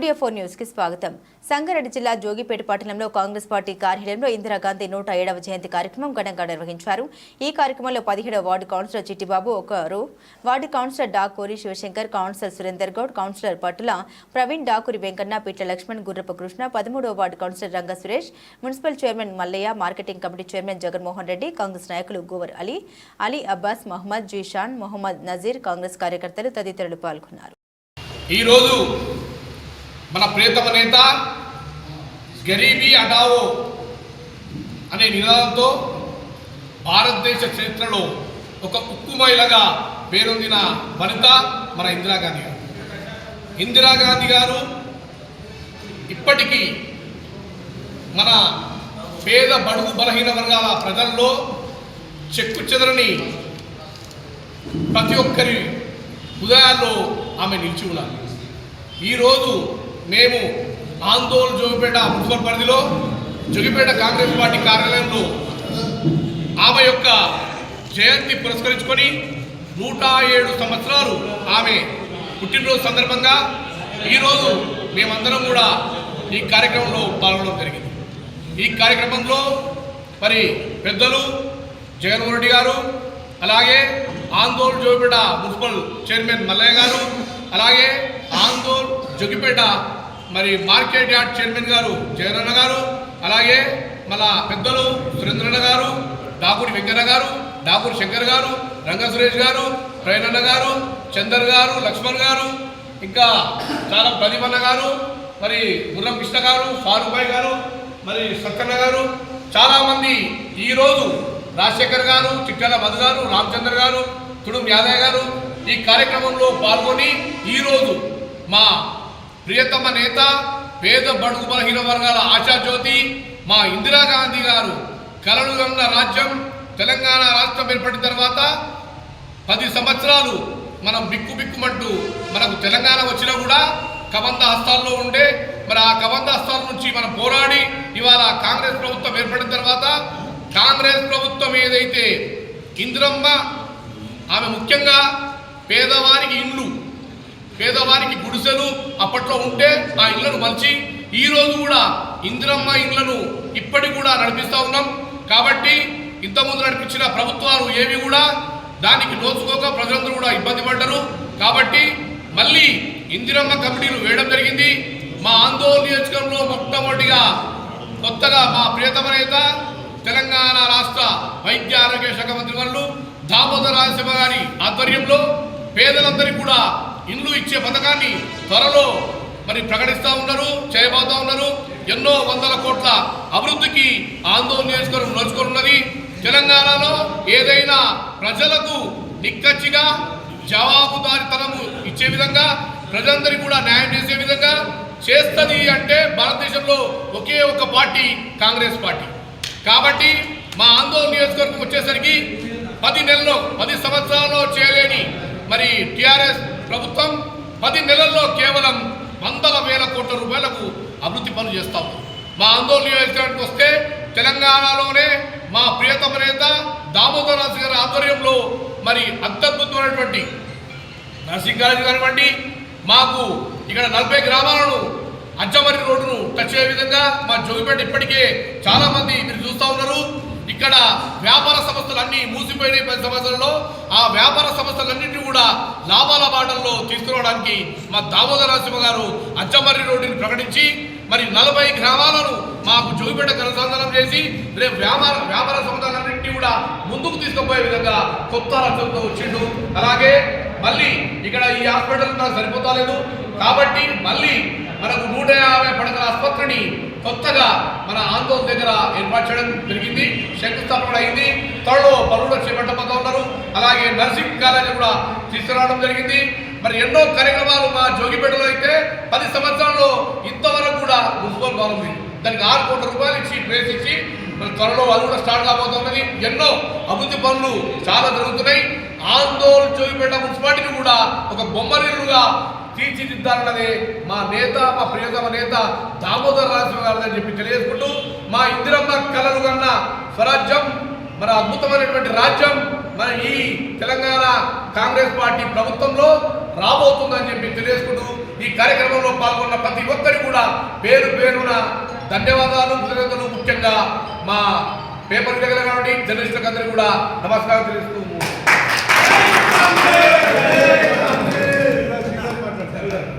Studio four న్యూస్కి స్వాగతం. సంగారెడ్డి జిల్లా జోగిపేట పట్టణంలో కాంగ్రెస్ పార్టీ కార్యాలయంలో ఇందిరాగాంధీ నూట ఏడవ జయంతి కార్యక్రమం ఘనంగా నిర్వహించారు. ఈ కార్యక్రమంలో పదిహేడవ వార్డు కౌన్సిలర్ చిట్టిబాబు ఒకరు ward councillor Dakuri Shivashankar councillor Surender Goud councillor Pattula Praveen Dakuri Venkanna పిట్ల లక్ష్మణ్ గుర్రపు కృష్ణ పదమూడవ ward councillor Ranga Suresh municipal chairman Mallaiah marketing committee chairman Jaganmohan Reddy Congress నాయకులు గోవర్ అలీ అలీ అబ్బాస్ మహమ్మద్ జీషాన్ మొహమ్మద్ నజీర్ కాంగ్రెస్ కార్యకర్తలు తదితరులు పాల్గొన్నారు. ఈరోజు మన ప్రియతమ నేత గరీబీ అడావో అనే నినాదంతో భారతదేశ చరిత్రలో ఒక ఉక్కు మహిళగా పేరొందిన వనిత మన ఇందిరాగాంధీ గారు. ఇందిరాగాంధీ గారు ఇప్పటికీ మన పేద బడుగు బలహీన వర్గాల ప్రజల్లో చెక్కు చెదరని ప్రతి ఒక్కరి హృదయాల్లో ఆమె నిలిచి ఉన్నారు ఈరోజు మేము ఆందోళన జోగిపేట మున్సిపల్ పరిధిలో జోగిపేట కాంగ్రెస్ పార్టీ కార్యాలయంలో ఆమె యొక్క జయంతి పురస్కరించుకొని నూట ఏడు సంవత్సరాలు ఆమె పుట్టినరోజు సందర్భంగా ఈరోజు మేమందరం కూడా ఈ కార్యక్రమంలో పాల్గొనడం జరిగింది. ఈ కార్యక్రమంలో మరి పెద్దలు జగన్మోహన్ రెడ్డి గారు అలాగే ఆందోళన జోగిపేట మున్సిపల్ చైర్మన్ మల్లయ్య గారు అలాగే ఆందోళ్ జోగిపేట మరి మార్కెట్ యార్డ్ చైర్మన్ గారు జగనన్న గారు అలాగే మన పెద్దలు సురేంద్రన్న గారు డాకూరి వెంకన్న గారు డాకూరి శంకర్ గారు రంగ సురేష్ గారు ప్రయనన్న గారు చందర్ గారు లక్ష్మణ్ గారు ఇంకా చాలా ప్రదీపన్న గారు మరి గుర్రం కృష్ణ గారు ఫారూక్ గారు మరి సక్కన్న గారు చాలామంది ఈరోజు రాజశేఖర్ గారు చిట్టాల మధు గారు రామచంద్ర గారు తుడుం యాదయ్య గారు ఈ కార్యక్రమంలో పాల్గొని ఈరోజు మా ప్రియతమ నేత పేద బడుగు బలహీన వర్గాల ఆశాజ్యోతి మా ఇందిరాగాంధీ గారు. కలలు కన్న రాజ్యం తెలంగాణ రాష్ట్రం ఏర్పడిన తర్వాత పది సంవత్సరాలు మనం బిక్కు బిక్కుమంటూ మనకు తెలంగాణ వచ్చినా కూడా కబంధ హస్తాల్లో ఉండే మరి ఆ కబంధ హస్తాల నుంచి మనం పోరాడి ఇవాళ కాంగ్రెస్ ప్రభుత్వం ఏర్పడిన తర్వాత కాంగ్రెస్ ప్రభుత్వం ఏదైతే ఇందిరమ్మ ఆమె ముఖ్యంగా పేదవారికి ఇండ్లు పేదవారికి గుడిసెలు అప్పట్లో ఉంటే ఆ ఇళ్ళను మలిచి ఈ రోజు కూడా ఇందిరమ్మ ఇళ్ళను ఇప్పటికి కూడా నడిపిస్తూ ఉన్నాం. కాబట్టి ఇంతకుముందు నడిపించిన ప్రభుత్వాలు ఏవి కూడా దానికి నోచుకోక ప్రజలందరూ కూడా ఇబ్బంది పడ్డారు. కాబట్టి మళ్ళీ ఇందిరమ్మ కమిటీలు వేయడం జరిగింది. మా ఆందోళన నియోజకవర్గంలో మొట్టమొదటిగా కొత్తగా మా ప్రియతమ నేత తెలంగాణ రాష్ట్ర వైద్య ఆరోగ్య శాఖ మంత్రి వాళ్ళు దామోదర రాజశేఖర గారి ఆధ్వర్యంలో పేదలందరికీ కూడా ఇండ్లు ఇచ్చే పథకాన్ని త్వరలో మరి ప్రకటిస్తూ ఉన్నారు చేయబోతా ఉన్నారు. ఎన్నో వందల కోట్ల అభివృద్ధికి ఆందోళన నియోజకవర్గం నడుచుకొని ఉన్నది తెలంగాణలో ఏదైనా ప్రజలకు నిక్కచ్చిగా జవాబుదారితనము ఇచ్చే విధంగా ప్రజలందరికీ కూడా న్యాయం చేసే విధంగా చేస్తుంది అంటే భారతదేశంలో ఒకే ఒక పార్టీ కాంగ్రెస్ పార్టీ. కాబట్టి మా ఆందోళన నియోజకవర్గం వచ్చేసరికి పది నెలల్లో పది సంవత్సరాల్లో చేయలేని మరి టీఆర్ఎస్ ప్రభుత్వం పది నెలల్లో కేవలం వందల వేల కోట్ల రూపాయలకు అభివృద్ధి పనులు చేస్తాం మా ఆందోళన నియోజకవర్గానికి వస్తే తెలంగాణలోనే మా ప్రియతమ నేత దామోదరరాజు గారి ఆధ్వర్యంలో మరి అత్యద్భుతమైనటువంటి నర్సింగ్ కాలేజ్ కానివ్వండి మాకు ఇక్కడ నలభై గ్రామాలను అజ్జమరి రోడ్డును టచ్ అయ్యే విధంగా మా జోగిపేట ఇప్పటికే చాలామంది మీరు చూస్తూ ఉన్నారు. ఇక్కడ వ్యాపార సంస్థలు అన్ని మూసిపోయినాయి పది సంవత్సరాల్లో. ఆ వ్యాపార సంస్థలన్నింటినీ కూడా లాభాల బాటల్లో తీసుకురావడానికి మా దామోదర నరసింహ గారు అచ్చమర్రి రోడ్డుని ప్రకటించి మరి నలభై గ్రామాలను మాకు జోగిపేట అనుసంధానం చేసి రేపు వ్యాపార వ్యాపార సంస్థలన్నింటినీ కూడా ముందుకు తీసుకుపోయే విధంగా కొత్త రచనతో వచ్చిండు. అలాగే మళ్ళీ ఇక్కడ ఈ హాస్పిటల్ నాకు సరిపోతలేదు కాబట్టి మళ్ళీ మనకు నూట యాభై పడకల ఆసుపత్రిని కొత్తగా మన ఆందోళన దగ్గర ఏర్పాటు చేయడం జరిగింది. శంకుస్థాపన అయింది. త్వరలో పనులు చేపట్టబోతూ ఉన్నారు. అలాగే నర్సింగ్ కాలేజీ కూడా తీసుకురావడం జరిగింది. మరి ఎన్నో కార్యక్రమాలు మా జోగిపేటలో అయితే పది సంవత్సరాల్లో ఇంతవరకు కూడా మున్సిపల్ బాగుంది దానికి ఆరు కోట్ల రూపాయలు ఇచ్చి ప్లేస్ ఇచ్చి మరి త్వరలో అది కూడా స్టార్ట్ కాబోతున్నది ఎన్నో అభివృద్ధి పనులు చాలా జరుగుతున్నాయి. ఆందోళన జోగిపేట మున్సిపాలిటీని కూడా ఒక బొమ్మరిల్లుగా తీర్చిదిద్దాలన్నది మా నేత మా ప్రియతమ నేత దామోదర్ రాజు అని చెప్పి తెలియజేసుకుంటూ మా ఇందిరమ్మ కలలు కన్న స్వరాజ్యం మన అద్భుతమైనటువంటి రాజ్యం మన ఈ తెలంగాణ కాంగ్రెస్ పార్టీ ప్రభుత్వంలో రాబోతుందని చెప్పి తెలియజేసుకుంటూ ఈ కార్యక్రమంలో పాల్గొన్న ప్రతి ఒక్కరి కూడా పేరు పేరున ధన్యవాదాలు కృతజ్ఞతలు. ముఖ్యంగా మా పేపర్ దగ్గర కాబట్టి జర్నలిస్టులకు అందరికీ కూడా నమస్కారం తెలుస్తూ